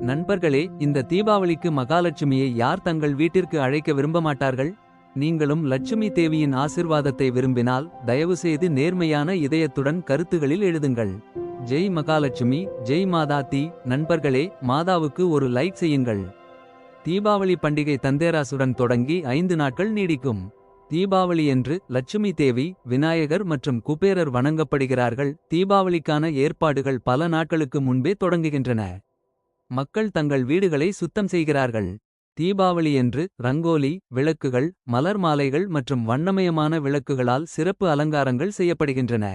நண்பர்களே இந்த தீபாவளிக்கு மகாலட்சுமியை யார் தங்கள் வீட்டிற்கு அழைக்க விரும்ப மாட்டார்கள் நீங்களும் லட்சுமி தேவியின் ஆசிர்வாதத்தை விரும்பினால் தயவுசெய்து நேர்மையான இதயத்துடன் கருத்துகளில் எழுதுங்கள். ஜெய் மகாலட்சுமி ஜெய் மாதா தி. நண்பர்களே மாதாவுக்கு ஒரு லைக் செய்யுங்கள். தீபாவளி பண்டிகை தந்தேராசுடன் தொடங்கி ஐந்து நாட்கள் நீடிக்கும். தீபாவளி என்று லட்சுமி தேவி விநாயகர் மற்றும் குபேரர் வணங்கப்படுகிறார்கள். தீபாவளிக்கான ஏற்பாடுகள் பல நாட்களுக்கு முன்பே தொடங்குகின்றன. மக்கள் தங்கள் வீடுகளை சுத்தம் செய்கிறார்கள். தீபாவளியன்று ரங்கோலி விளக்குகள் மலர் மாலைகள் மற்றும் வண்ணமயமான விளக்குகளால் சிறப்பு அலங்காரங்கள் செய்யப்படுகின்றன.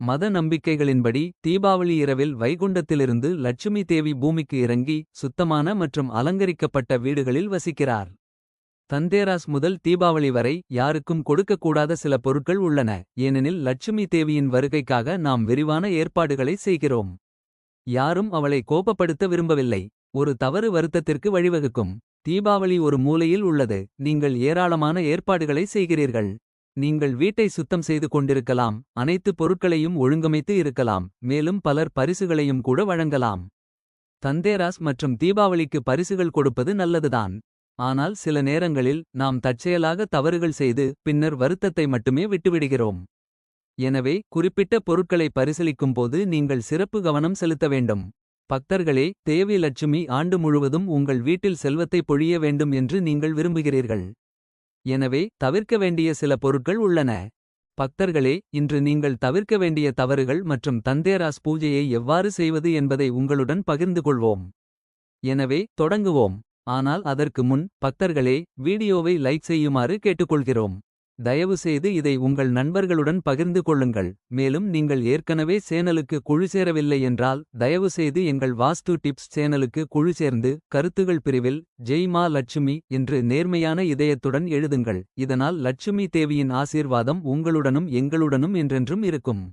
மத நம்பிக்கைகளின்படி தீபாவளி இரவில் வைகுண்டத்திலிருந்து லட்சுமி தேவி பூமிக்கு இறங்கி சுத்தமான மற்றும் அலங்கரிக்கப்பட்ட வீடுகளில் வசிக்கிறார். தந்தேராஸ் முதல் தீபாவளி வரை யாருக்கும் கொடுக்கக்கூடாத சில பொருட்கள் உள்ளன. ஏனெனில் லட்சுமி தேவியின் வருகைக்காக நாம் விரிவான ஏற்பாடுகளை செய்கிறோம். யாரும் அவளை கோபப்படுத்த விரும்பவில்லை. ஒரு தவறு வருத்தத்திற்கு வழிவகுக்கும். தீபாவளி ஒரு மூலையில் உள்ளது. நீங்கள் ஏராளமான ஏற்பாடுகளை செய்கிறீர்கள். நீங்கள் வீட்டை சுத்தம் செய்து கொண்டிருக்கலாம். அனைத்து பொருட்களையும் ஒழுங்கமைத்து இருக்கலாம். மேலும் பலர் பரிசுகளையும் கூட வழங்கலாம். தந்தேராஸ் மற்றும் தீபாவளிக்கு பரிசுகள் கொடுப்பது நல்லதுதான். ஆனால் சில நேரங்களில் நாம் தற்செயலாக தவறுகள் செய்து பின்னர் வருத்தத்தை மட்டுமே விட்டுவிடுகிறோம். எனவே குறிப்பிட்ட பொருட்களை பரிசீலிக்கும் போது நீங்கள் சிறப்பு கவனம் செலுத்த வேண்டும். பக்தர்களே தேவி லட்சுமி ஆண்டு முழுவதும் உங்கள் வீட்டில் செல்வத்தை பொழிய வேண்டும் என்று நீங்கள் விரும்புகிறீர்கள். எனவே தவிர்க்க வேண்டிய சில பொருட்கள் உள்ளன. பக்தர்களே இன்று நீங்கள் தவிர்க்க வேண்டிய தவறுகள் மற்றும் தந்தேராஸ் பூஜையை எவ்வாறு செய்வது என்பதை உங்களுடன் பகிர்ந்து கொள்வோம். எனவே தொடங்குவோம். ஆனால் அதற்கு முன் பக்தர்களே வீடியோவை லைக் செய்யுமாறு கேட்டுக்கொள்கிறோம். தயவுசெய்து இதை உங்கள் நண்பர்களுடன் பகிர்ந்து கொள்ளுங்கள். மேலும் நீங்கள் ஏற்கனவே சேனலுக்கு குழு சேரவில்லை என்றால் தயவுசெய்து எங்கள் வாஸ்து டிப்ஸ் சேனலுக்கு குழு சேர்ந்து கருத்துகள் பிரிவில் ஜெய் மா லட்சுமி என்று நேர்மையான இதயத்துடன் எழுதுங்கள். இதனால் லட்சுமி தேவியின் ஆசீர்வாதம் உங்களுடனும் எங்களுடனும் என்றென்றும் இருக்கும்.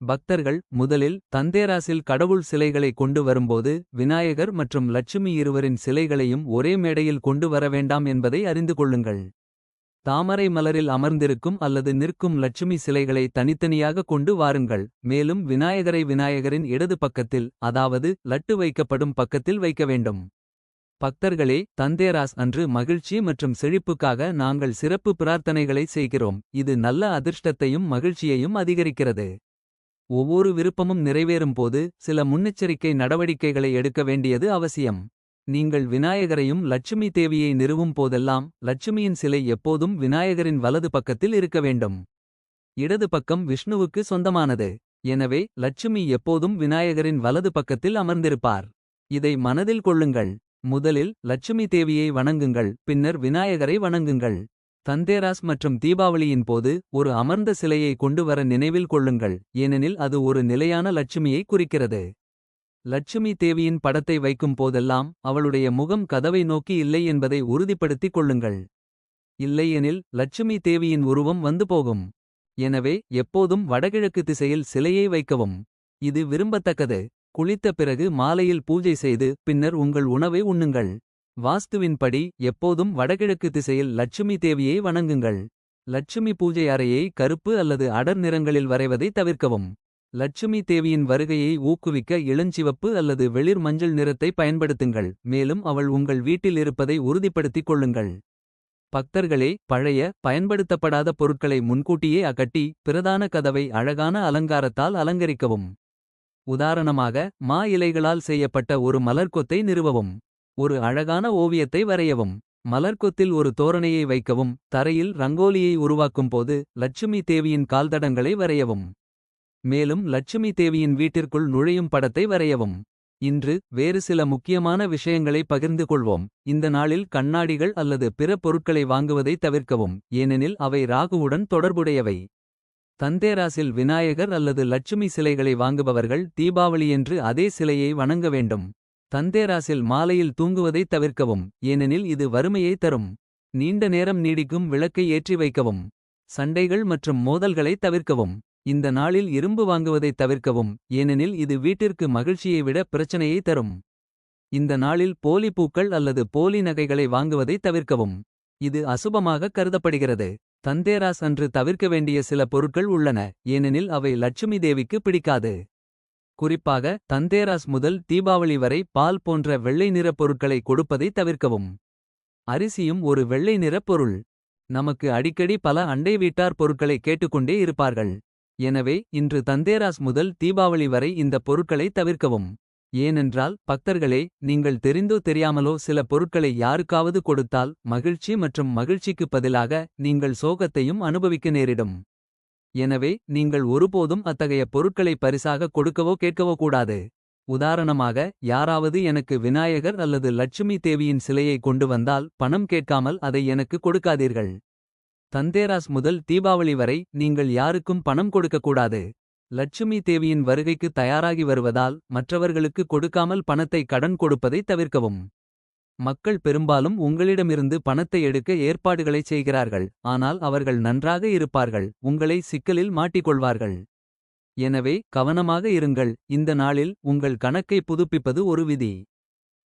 பக்தர்கள் முதலில் தந்தேராசில் கடவுள் சிலைகளை கொண்டு வரும்போது விநாயகர் மற்றும் லட்சுமி இருவரின் சிலைகளையும் ஒரே மேடையில் கொண்டு வர வேண்டாம் என்பதை அறிந்து கொள்ளுங்கள். தாமரை மலரில் அமர்ந்திருக்கும் அல்லது நிற்கும் லட்சுமி சிலைகளை தனித்தனியாக கொண்டு வாருங்கள். மேலும் விநாயகரை விநாயகரின் இடது பக்கத்தில் அதாவது லட்டு வைக்கப்படும் பக்கத்தில் வைக்க வேண்டும். பக்தர்களே தந்தேராஸ் அன்று மகிழ்ச்சி மற்றும் செழிப்புக்காக நாங்கள் சிறப்பு பிரார்த்தனைகளை செய்கிறோம். இது நல்ல அதிர்ஷ்டத்தையும் மகிழ்ச்சியையும் அதிகரிக்கிறது. ஒவ்வொரு விருப்பமும் நிறைவேறும் போது சில முன்னெச்சரிக்கை நடவடிக்கைகளை எடுக்க வேண்டியது அவசியம். நீங்கள் விநாயகரையும் லட்சுமி தேவியை நிறுவும் போதெல்லாம் லட்சுமியின் சிலை எப்போதும் விநாயகரின் வலது பக்கத்தில் இருக்க வேண்டும். இடது பக்கம் விஷ்ணுவுக்கு சொந்தமானது. எனவே லட்சுமி எப்போதும் விநாயகரின் வலது பக்கத்தில் அமர்ந்திருப்பார். இதை மனதில் கொள்ளுங்கள். முதலில் லட்சுமி தேவியை வணங்குங்கள் பின்னர் விநாயகரை வணங்குங்கள். தந்தேராஸ் மற்றும் தீபாவளியின் போது ஒரு அமர்ந்த சிலையை கொண்டு வர நினைவில் கொள்ளுங்கள் ஏனெனில் அது ஒரு நிலையான லட்சுமியை குறிக்கிறது. லட்சுமி தேவியின் படத்தை வைக்கும் போதெல்லாம் அவளுடைய முகம் கதவை நோக்கி இல்லை என்பதை உறுதிப்படுத்திக் கொள்ளுங்கள். இல்லையெனில் லட்சுமி தேவியின் உருவம் வந்து போகும். எனவே எப்போதும் வடகிழக்கு திசையில் சிலையை வைக்கவும். இது விரும்பத்தக்கது. குளித்த பிறகு மாலையில் பூஜை செய்து பின்னர் உங்கள் உணவை உண்ணுங்கள். வாஸ்துவின்படி எப்போதும் வடகிழக்கு திசையில் லட்சுமி தேவியை வணங்குங்கள். லட்சுமி பூஜை அறையை கருப்பு அல்லது அடர் நிறங்களில் வரைவதை தவிர்க்கவும். லட்சுமி தேவியின் வருகையை ஊக்குவிக்க இளஞ்சிவப்பு அல்லது வெளிர் மஞ்சள் நிறத்தை பயன்படுத்துங்கள் மேலும் அவள் உங்கள் வீட்டில் இருப்பதை உறுதிப்படுத்திக் கொள்ளுங்கள். பக்தர்களே பழைய பயன்படுத்தப்படாத பொருட்களை முன்கூட்டியே அகட்டி பிரதான கதவை அழகான அலங்காரத்தால் அலங்கரிக்கவும். உதாரணமாக மா இலைகளால் செய்யப்பட்ட ஒரு மலர்க்கொத்தை நிறுவவும். ஒரு அழகான ஓவியத்தை வரையவும். மலர்க்கொத்தில் ஒரு தோரணையை வைக்கவும். தரையில் ரங்கோலியை உருவாக்கும் போது லட்சுமி தேவியின் கால்தடங்களை வரையவும். மேலும் லட்சுமி தேவியின் வீட்டிற்குள் நுழையும் படத்தை வரையவும். இன்று வேறு சில முக்கியமான விஷயங்களை பகிர்ந்து கொள்வோம். இந்த நாளில் கண்ணாடிகள் அல்லது பிற பொருட்களை வாங்குவதை தவிர்க்கவும். ஏனெனில் அவை ராகுவுடன் தொடர்புடையவை. தந்தேராசில் விநாயகர் அல்லது லட்சுமி சிலைகளை வாங்குபவர்கள் தீபாவளியன்று அதே சிலையை வணங்க வேண்டும். தந்தேராசில் மாலையில் தூங்குவதை தவிர்க்கவும். ஏனெனில் இது வறுமையை தரும். நீண்ட நேரம் நீடிக்கும் விளக்கை ஏற்றி வைக்கவும். சண்டைகள் மற்றும் மோதல்களை தவிர்க்கவும். இந்த நாளில் இரும்பு வாங்குவதைத் தவிர்க்கவும் ஏனெனில் இது வீட்டிற்கு மகிழ்ச்சியை விட பிரச்சனையை தரும் இந்த நாளில் போலி பூக்கள் அல்லது போலி நகைகளை வாங்குவதை தவிர்க்கவும் இது அசுபமாக கருதப்படுகிறது தந்தேராஸ் அன்று தவிர்க்க வேண்டிய சில பொருட்கள் உள்ளன ஏனெனில் அவை லட்சுமி தேவிக்கு பிடிக்காது குறிப்பாக தந்தேராஸ் முதல் தீபாவளி வரை பால் போன்ற வெள்ளை நிறப் பொருட்களை கொடுப்பதை தவிர்க்கவும். அரிசியும் ஒரு வெள்ளை நிறப் பொருள். நமக்கு அடிக்கடி பல அண்டை வீட்டார் பொருட்களை கேட்டுக்கொண்டே இருப்பார்கள். எனவே இன்று தந்தேராஸ் முதல் தீபாவளி வரை இந்த பொருட்களை தவிர்க்கவும். ஏனென்றால் பக்தர்களே நீங்கள் தெரிந்தோ தெரியாமலோ சில பொருட்களை யாருக்காவது கொடுத்தால் மகிழ்ச்சி மற்றும் மகிழ்ச்சிக்குப் பதிலாக நீங்கள் சோகத்தையும் அனுபவிக்க நேரிடும். எனவே நீங்கள் ஒருபோதும் அத்தகைய பொருட்களை பரிசாக கொடுக்கவோ கேட்கவோ கூடாது. உதாரணமாக யாராவது எனக்கு விநாயகர் அல்லது லட்சுமி தேவியின் சிலையை கொண்டு வந்தால் பணம் கேட்காமல் அதை எனக்கு கொடுக்காதீர்கள். தந்தேராஸ் முதல் தீபாவளி வரை நீங்கள் யாருக்கும் பணம் கொடுக்கக்கூடாது. லட்சுமி தேவியின் வருகைக்கு தயாராகி வருவதால் மற்றவர்களுக்கு கொடுக்காமல் பணத்தை கடன் கொடுப்பதை தவிர்க்கவும். மக்கள் பெரும்பாலும் உங்களிடமிருந்து பணத்தை எடுக்க ஏற்பாடுகளைச் செய்கிறார்கள். ஆனால் அவர்கள் நன்றாக இருப்பார்கள் உங்களை சிக்கலில் மாட்டிக்கொள்வார்கள். எனவே கவனமாக இருங்கள் இந்த நாளில் உங்கள் கணக்கை புதுப்பிப்பது ஒரு விதி.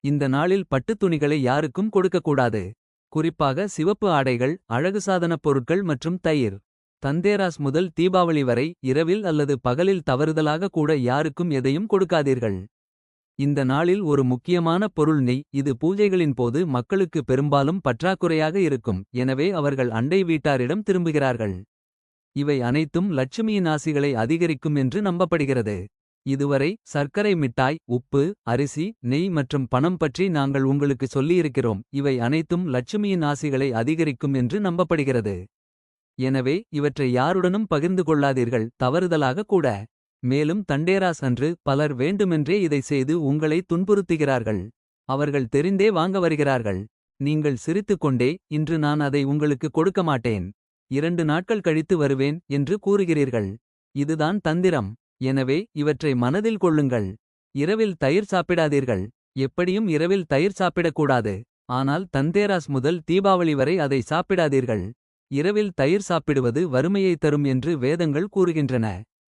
இந்த நாளில் பட்டுத் துணிகளை யாருக்கும் கொடுக்கக்கூடாது. குறிப்பாக சிவப்பு ஆடைகள் அழகு சாதனப் பொருட்கள் மற்றும் தயிர். தந்தேராஸ் முதல் தீபாவளி வரை இரவில் அல்லது பகலில் தவறுதலாக கூட யாருக்கும் எதையும் கொடுக்காதீர்கள். இந்த நாளில் ஒரு முக்கியமான பொருள் நெய் இது பூஜைகளின் போது மக்களுக்கு பெரும்பாலும் பற்றாக்குறையாக இருக்கும். எனவே அவர்கள் அண்டை வீட்டாரிடம் திரும்புகிறார்கள். இவை அனைத்தும் லட்சுமியின் ஆசிகளை அதிகரிக்கும் என்று நம்பப்படுகிறது. இதுவரை சர்க்கரை மிட்டாய் உப்பு அரிசி நெய் மற்றும் பணம் பற்றி நாங்கள் உங்களுக்கு சொல்லியிருக்கிறோம். இவை அனைத்தும் லட்சுமியின் ஆசிகளை அதிகரிக்கும் என்று நம்பப்படுகிறது. எனவே இவற்றை யாருடனும் பகிர்ந்து கொள்ளாதீர்கள் தவறுதலாக கூட. மேலும் தண்டேராஸ் அன்று பலர் வேண்டுமென்றே இதை செய்து உங்களை துன்புறுத்துகிறார்கள். அவர்கள் தெரிந்தே வாங்க வருகிறார்கள். நீங்கள் சிரித்துக்கொண்டே இன்று நான் அதை உங்களுக்கு கொடுக்க மாட்டேன். இரண்டு நாட்கள் கழித்து வருவேன் என்று கூறுகிறீர்கள். இதுதான் தந்திரம். எனவே இவற்றை மனதில் கொள்ளுங்கள். இரவில் தயிர் சாப்பிடாதீர்கள். எப்படியும் இரவில் தயிர் சாப்பிடக்கூடாது. ஆனால் தந்தேராஸ் முதல் தீபாவளி வரை அதை சாப்பிடாதீர்கள். இரவில் தயிர் சாப்பிடுவது வறுமையை தரும் என்று வேதங்கள் கூறுகின்றன.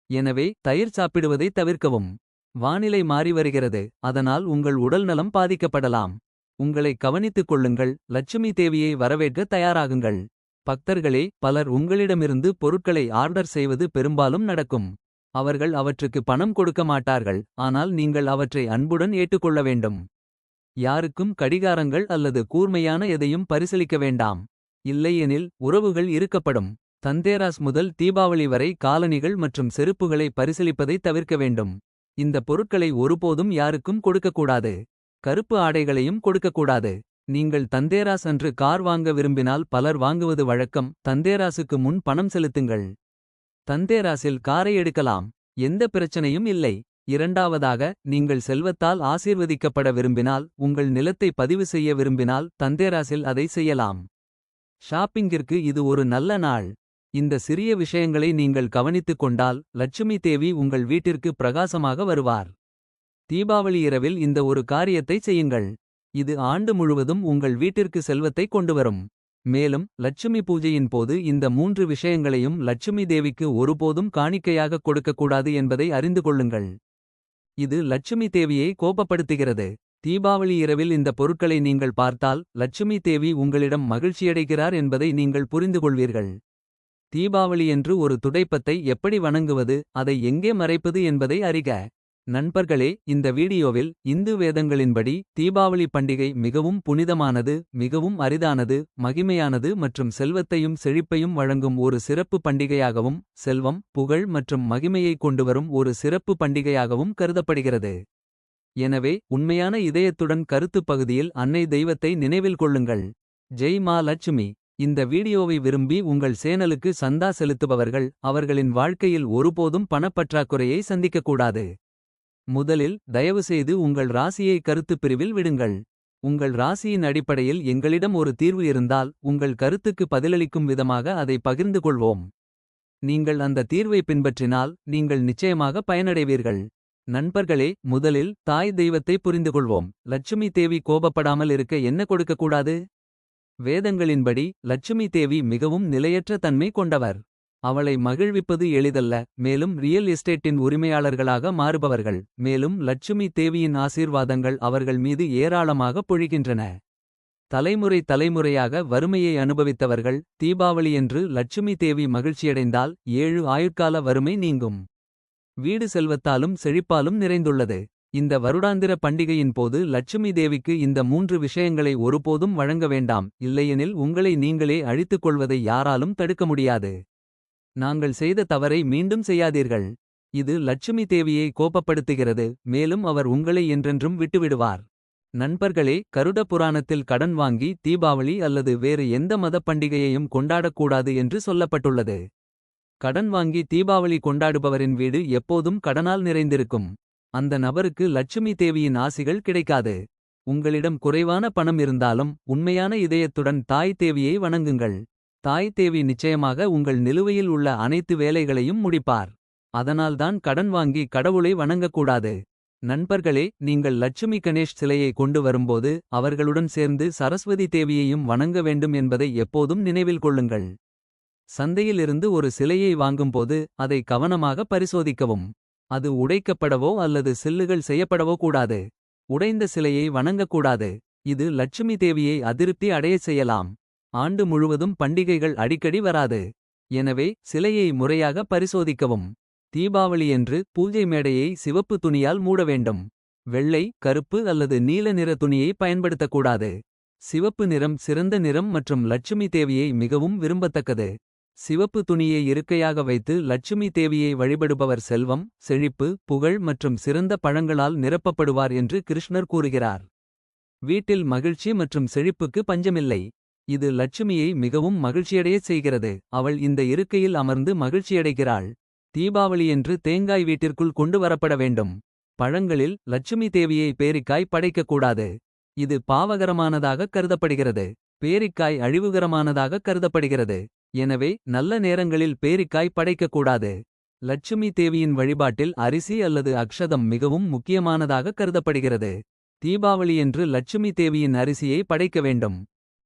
எனவே தயிர் சாப்பிடுவதை தவிர்க்கவும். வானிலை மாறி வருகிறது அதனால் உங்கள் உடல்நலம் பாதிக்கப்படலாம். உங்களை கவனித்துக் கொள்ளுங்கள் லட்சுமி தேவியை வரவேற்க தயாராகுங்கள். பக்தர்களே பலர் உங்களிடமிருந்து பொருட்களை ஆர்டர் செய்வது பெரும்பாலும் நடக்கும். அவர்கள் அவற்றுக்கு பணம் கொடுக்க மாட்டார்கள் ஆனால் நீங்கள் அவற்றை அன்புடன் ஏற்றுக்கொள்ள வேண்டும். யாருக்கும் கடிகாரங்கள் அல்லது கூர்மையான எதையும் பரிசளிக்க வேண்டாம். இல்லையெனில் உறவுகள் இருக்கப்படும் தந்தேராஸ் முதல் தீபாவளி வரை காலணிகள் மற்றும் செருப்புகளை பரிசளிப்பதை தவிர்க்க வேண்டும். இந்த பொருட்களை ஒருபோதும் யாருக்கும் கொடுக்கக்கூடாது. கருப்பு ஆடைகளையும் கொடுக்கக்கூடாது. நீங்கள் தந்தேராஸ் அன்று கார் வாங்க விரும்பினால் பலர் வாங்குவது வழக்கம் தந்தேராசுக்கு முன் பணம் செலுத்துங்கள். தந்தேராசில் காரை எடுக்கலாம். எந்த பிரச்சனையும் இல்லை. இரண்டாவதாக நீங்கள் செல்வத்தால் ஆசீர்வதிக்கப்பட விரும்பினால் உங்கள் நிலத்தை பதிவு செய்ய விரும்பினால் தந்தேராஸில் அதை செய்யலாம். ஷாப்பிங்கிற்கு இது ஒரு நல்ல நாள். இந்த சிறிய விஷயங்களை நீங்கள் கவனித்துக் கொண்டால் லட்சுமி தேவி உங்கள் வீட்டிற்கு பிரகாசமாக வருவார். தீபாவளி இரவில் இந்த ஒரு காரியத்தை செய்யுங்கள். இது ஆண்டு முழுவதும் உங்கள் வீட்டிற்கு செல்வத்தை கொண்டுவரும். மேலும் லட்சுமி பூஜையின் போது இந்த மூன்று விஷயங்களையும் லட்சுமி தேவிக்கு ஒருபோதும் காணிக்கையாக கொடுக்கக்கூடாது என்பதை அறிந்து கொள்ளுங்கள். இது லட்சுமி தேவியை கோபப்படுத்துகிறது. தீபாவளி இரவில் இந்த பொருட்களை நீங்கள் பார்த்தால் லட்சுமி தேவி உங்களிடம் மகிழ்ச்சியடைகிறார் என்பதை நீங்கள் புரிந்துகொள்வீர்கள். தீபாவளியன்று ஒரு துடைப்பத்தை எப்படி வணங்குவது அதை எங்கே மறைப்பது என்பதை அறிக. நண்பர்களே இந்த வீடியோவில் இந்து வேதங்களின்படி தீபாவளி பண்டிகை மிகவும் புனிதமானது மிகவும் அரிதானது மகிமையானது மற்றும் செல்வத்தையும் செழிப்பையும் வழங்கும் ஒரு சிறப்பு பண்டிகையாகவும் செல்வம் புகழ் மற்றும் மகிமையை கொண்டுவரும் ஒரு சிறப்பு பண்டிகையாகவும் கருதப்படுகிறது. எனவே உண்மையான இதயத்துடன் கருத்துப் பகுதியில் அன்னை தெய்வத்தை நினைவில் கொள்ளுங்கள். ஜெய் மா லட்சுமி இந்த வீடியோவை விரும்பி உங்கள் சேனலுக்கு சந்தா செலுத்துபவர்கள் அவர்களின் வாழ்க்கையில் ஒருபோதும் பணப்பற்றாக்குறையை சந்திக்கக்கூடாது. முதலில் தயவுசெய்து உங்கள் ராசியை கருத்துப் பிரிவில் விடுங்கள். உங்கள் ராசியின் அடிப்படையில் எங்களிடம் ஒரு தீர்வு இருந்தால் உங்கள் கருத்துக்கு பதிலளிக்கும் விதமாக அதை பகிர்ந்து கொள்வோம். நீங்கள் அந்த தீர்வை பின்பற்றினால் நீங்கள் நிச்சயமாக பயனடைவீர்கள். நண்பர்களே முதலில் தாய் தெய்வத்தை புரிந்துகொள்வோம் லட்சுமி தேவி கோபப்படாமல் இருக்க என்ன கொடுக்கக்கூடாது. வேதங்களின்படி லட்சுமி தேவி மிகவும் நிலையற்ற தன்மை கொண்டவர். அவளை மகிழ்விப்பது எளிதல்ல மேலும் ரியல் எஸ்டேட்டின் உரிமையாளர்களாக மாறுபவர்கள். மேலும் லட்சுமி தேவியின் ஆசீர்வாதங்கள் அவர்கள் மீது ஏராளமாக பொழிகின்றன. தலைமுறை தலைமுறையாக வறுமையை அனுபவித்தவர்கள் தீபாவளியன்று லட்சுமி தேவி மகிழ்ச்சியடைந்தால் ஏழு ஆயுட்கால வறுமை நீங்கும். வீடு செல்வத்தாலும் செழிப்பாலும் நிறைந்துள்ளது இந்த வருடாந்திர பண்டிகையின் போது லட்சுமி தேவிக்கு இந்த மூன்று விஷயங்களை ஒருபோதும் வழங்க வேண்டாம் இல்லையெனில் உங்களை நீங்களே அழித்துக் கொள்வதை யாராலும் தடுக்க முடியாது நாங்கள் செய்த தவறை மீண்டும் செய்யாதீர்கள். இது லட்சுமி தேவியை கோபப்படுத்துகிறது மேலும் அவர் உங்களை என்றென்றும் விட்டுவிடுவார். நண்பர்களே கருட புராணத்தில் கடன் வாங்கி தீபாவளி அல்லது வேறு எந்த மதப் பண்டிகையையும் கொண்டாடக்கூடாது என்று சொல்லப்பட்டுள்ளது. கடன் வாங்கி தீபாவளி கொண்டாடுபவரின் வீடு எப்போதும் கடனால் நிறைந்திருக்கும். அந்த நபருக்கு லட்சுமி தேவியின் ஆசிகள் கிடைக்காது. உங்களிடம் குறைவான பணம் இருந்தாலும் உண்மையான இதயத்துடன் தாய் தேவியை வணங்குங்கள். தாய் தேவி நிச்சயமாக உங்கள் நிலுவையில் உள்ள அனைத்து வேலைகளையும் முடிப்பார். அதனால்தான் கடன் வாங்கி கடவுளை வணங்கக்கூடாது. நண்பர்களே நீங்கள் லட்சுமி கணேஷ் சிலையை கொண்டு வரும்போது அவர்களுடன் சேர்ந்து சரஸ்வதி தேவியையும் வணங்க வேண்டும் என்பதை எப்போதும் நினைவில் கொள்ளுங்கள். சந்தையிலிருந்து ஒரு சிலையை வாங்கும்போது அதை கவனமாக பரிசோதிக்கவும். அது உடைக்கப்படவோ அல்லது சில்லுகள் செய்யப்படவோ கூடாது. உடைந்த சிலையை வணங்கக்கூடாது. இது லட்சுமி தேவியை அதிருப்தி அடையச் செய்யலாம். ஆண்டு முழுவதும் பண்டிகைகள் அடிக்கடி வராது. எனவே சிலையை முறையாக பரிசோதிக்கவும். தீபாவளியன்று பூஜை மேடையை சிவப்பு துணியால் மூட வேண்டும். வெள்ளை கருப்பு அல்லது நீல நிற துணியை பயன்படுத்தக்கூடாது. சிவப்பு நிறம் சிறந்த நிறம் மற்றும் லட்சுமி தேவியை மிகவும் விரும்பத்தக்கது. சிவப்பு துணியை இருக்கையாக வைத்து லட்சுமி தேவியை வழிபடுபவர் செல்வம் செழிப்பு புகழ் மற்றும் சிறந்த பழங்களால் நிரப்பப்படுவார் என்று கிருஷ்ணர் கூறுகிறார். வீட்டில் மகிழ்ச்சி மற்றும் செழிப்புக்கு பஞ்சமில்லை. இது லட்சுமியை மிகவும் மகிழ்ச்சியடையச் செய்கிறது. அவள் இந்த இருக்கையில் அமர்ந்து மகிழ்ச்சியடைகிறாள். தீபாவளியன்று தேங்காய் வீட்டிற்குள் கொண்டு வரப்பட வேண்டும். பழங்களில் லட்சுமி தேவியை பேரிக்காய் படைக்கக்கூடாது இது பாவகரமானதாக கருதப்படுகிறது. பேரிக்காய் அழிவுகரமானதாக கருதப்படுகிறது. எனவே நல்ல நேரங்களில் பேரிக்காய் படைக்கக்கூடாது லட்சுமி தேவியின் வழிபாட்டில் அரிசி அல்லது அக்ஷதம் மிகவும் முக்கியமானதாக கருதப்படுகிறது. தீபாவளியன்று லட்சுமி தேவியின் அரிசியை படைக்க வேண்டும்.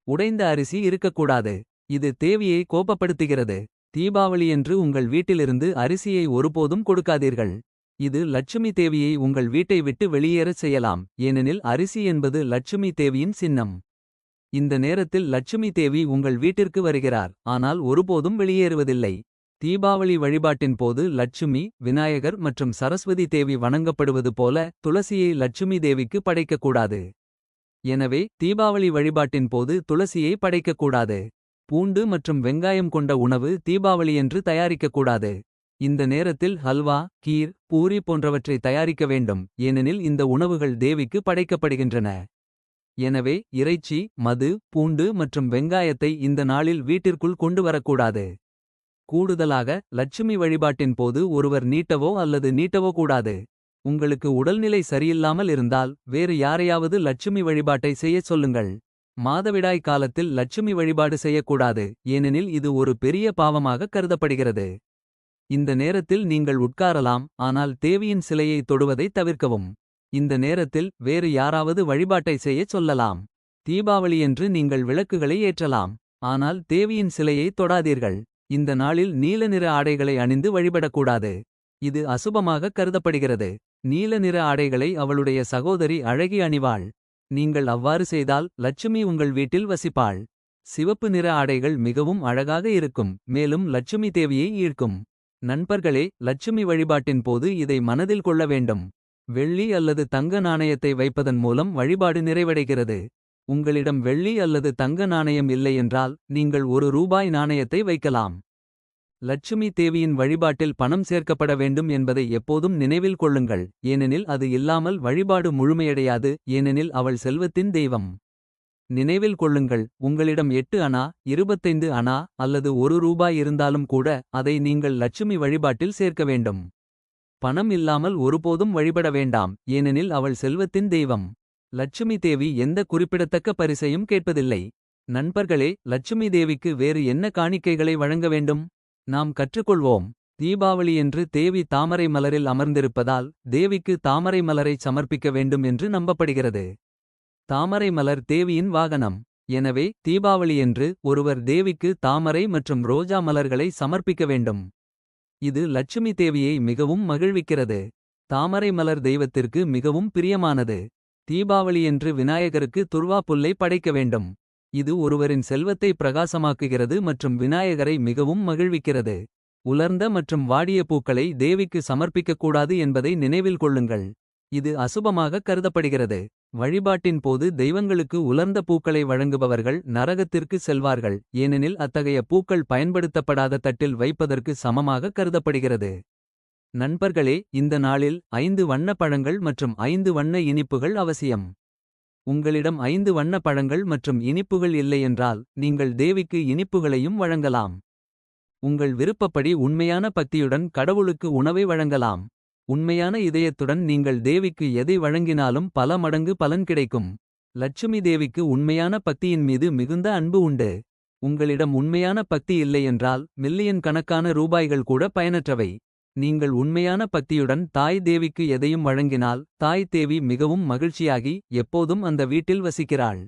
உடைந்த அரிசி இருக்கக்கூடாது. இது தேவியை கோபப்படுத்துகிறது. தீபாவளியன்று உங்கள் வீட்டிலிருந்து அரிசியை ஒருபோதும் கொடுக்காதீர்கள். இது லட்சுமி தேவியை உங்கள் வீட்டை விட்டு வெளியேறச் செய்யலாம். ஏனெனில் அரிசி என்பது லட்சுமி தேவியின் சின்னம். இந்த நேரத்தில் லட்சுமி தேவி உங்கள் வீட்டிற்கு வருகிறார். ஆனால் ஒருபோதும் வெளியேறுவதில்லை. தீபாவளி வழிபாட்டின் போது லட்சுமி விநாயகர் மற்றும் சரஸ்வதி தேவி வணங்கப்படுவது போல துளசியை லட்சுமி தேவிக்கு படைக்கக்கூடாது எனவே தீபாவளி வழிபாட்டின் போது துளசியை படைக்கக்கூடாது. பூண்டு மற்றும் வெங்காயம் கொண்ட உணவு தீபாவளியன்று தயாரிக்கக்கூடாது. இந்த நேரத்தில் ஹல்வா கீர் பூரி போன்றவற்றை தயாரிக்க வேண்டும் ஏனெனில் இந்த உணவுகள் தேவிக்கு படைக்கப்படுகின்றன. எனவே இறைச்சி மது பூண்டு மற்றும் வெங்காயத்தை இந்த நாளில் வீட்டிற்குள் கொண்டு வரக்கூடாது. கூடுதலாக லட்சுமி வழிபாட்டின் போது ஒருவர் நீட்டவோ அல்லது நீட்டவோ கூடாது. உங்களுக்கு உடல்நிலை சரியில்லாமல் இருந்தால் வேறு யாரையாவது லட்சுமி வழிபாட்டை செய்யச் சொல்லுங்கள். மாதவிடாய் காலத்தில் லட்சுமி வழிபாடு செய்யக்கூடாது ஏனெனில் இது ஒரு பெரிய பாவமாக கருதப்படுகிறது. இந்த நேரத்தில் நீங்கள் உட்காரலாம் ஆனால் தேவியின் சிலையை தொடுவதை தவிர்க்கவும். இந்த நேரத்தில் வேறு யாராவது வழிபாட்டை செய்யச் சொல்லலாம். தீபாவளியன்று நீங்கள் விளக்குகளை ஏற்றலாம் ஆனால் தேவியின் சிலையை தொடாதீர்கள். இந்த நாளில் நீல நிற ஆடைகளை அணிந்து வழிபடக்கூடாது. இது அசுபமாக கருதப்படுகிறது. நீல நிற ஆடைகளை அவளுடைய சகோதரி அழகி அணிவாள். நீங்கள் அவ்வாறு செய்தால் லட்சுமி உங்கள் வீட்டில் வசிப்பாள். சிவப்பு நிற ஆடைகள் மிகவும் அழகாக இருக்கும் மேலும் லட்சுமி தேவியை ஈர்க்கும். நண்பர்களே லட்சுமி வழிபாட்டின் போது இதை மனதில் கொள்ள வேண்டும். வெள்ளி அல்லது தங்க நாணயத்தை வைப்பதன் மூலம் வழிபாடு நிறைவடைகிறது. உங்களிடம் வெள்ளி அல்லது தங்க நாணயம் இல்லையென்றால் நீங்கள் ஒரு ரூபாய் நாணயத்தை வைக்கலாம். லட்சுமி தேவியின் வழிபாட்டில் பணம் சேர்க்கப்பட வேண்டும் என்பதை எப்போதும் நினைவில் கொள்ளுங்கள். ஏனெனில் அது இல்லாமல் வழிபாடு முழுமையடையாது. ஏனெனில் அவள் செல்வத்தின் தெய்வம். நினைவில் கொள்ளுங்கள். உங்களிடம் எட்டு அணா இருபத்தைந்து அணா அல்லது ஒரு ரூபாய் இருந்தாலும் கூட அதை நீங்கள் லட்சுமி வழிபாட்டில் சேர்க்க வேண்டும். பணம் இல்லாமல் ஒருபோதும் வழிபட வேண்டாம். ஏனெனில் அவள் செல்வத்தின் தெய்வம். லட்சுமி தேவி எந்த குறிப்பிடத்தக்க பரிசையும் கேட்பதில்லை. நண்பர்களே லட்சுமி தேவிக்கு வேறு என்ன காணிக்கைகளை வழங்க வேண்டும்? நாம் கற்றுக்கொள்வோம். தீபாவளியன்று தேவி தாமரை மலரில் அமர்ந்திருப்பதால் தேவிக்கு தாமரை மலரைச் சமர்ப்பிக்க வேண்டும் என்று நம்பப்படுகிறது. தாமரை மலர் தேவியின் வாகனம். எனவே தீபாவளியன்று ஒருவர் தேவிக்கு தாமரை மற்றும் ரோஜா மலர்களை சமர்ப்பிக்க வேண்டும். இது லட்சுமி தேவியை மிகவும் மகிழ்விக்கிறது. தாமரை மலர் தெய்வத்திற்கு மிகவும் பிரியமானது. தீபாவளியன்று விநாயகருக்கு துர்வா புல்லை படைக்க வேண்டும். இது ஒருவரின் செல்வத்தை பிரகாசமாக்குகிறது மற்றும் விநாயகரை மிகவும் மகிழ்விக்கிறது உலர்ந்த மற்றும் வாடிய பூக்களை தேவிக்கு சமர்ப்பிக்கக்கூடாது என்பதை நினைவில் கொள்ளுங்கள். இது அசுபமாக கருதப்படுகிறது. வழிபாட்டின் போது தெய்வங்களுக்கு உலர்ந்த பூக்களை வழங்குபவர்கள் நரகத்திற்கு செல்வார்கள். ஏனெனில் அத்தகைய பூக்கள் பயன்படுத்தப்படாத தட்டில் வைப்பதற்கு சமமாக கருதப்படுகிறது. நண்பர்களே இந்த நாளில் ஐந்து வண்ண பழங்கள் மற்றும் ஐந்து வண்ண இனிப்புகள் அவசியம். உங்களிடம் ஐந்து வண்ண பழங்கள் மற்றும் இனிப்புகள் இல்லையென்றால். நீங்கள் தேவிக்கு இனிப்புகளையும் வழங்கலாம். உங்கள் விருப்பப்படி உண்மையான பக்தியுடன் கடவுளுக்கு உணவை வழங்கலாம். உண்மையான இதயத்துடன் நீங்கள் தேவிக்கு எதை வழங்கினாலும் பல மடங்கு பலன் கிடைக்கும். லட்சுமி தேவிக்கு உண்மையான பக்தியின் மீது மிகுந்த அன்பு உண்டு. உங்களிடம் உண்மையான பக்தி இல்லையென்றால் மில்லியன் கணக்கான ரூபாய்கள் கூட பயனற்றவை. நீங்கள் உண்மையான பக்தியுடன் தாய் தேவிக்கு எதையும் வழங்கினால். தாய் தேவி மிகவும் மகிழ்ச்சியாகி எப்போதும் அந்த வீட்டில் வசிக்கிறாள்.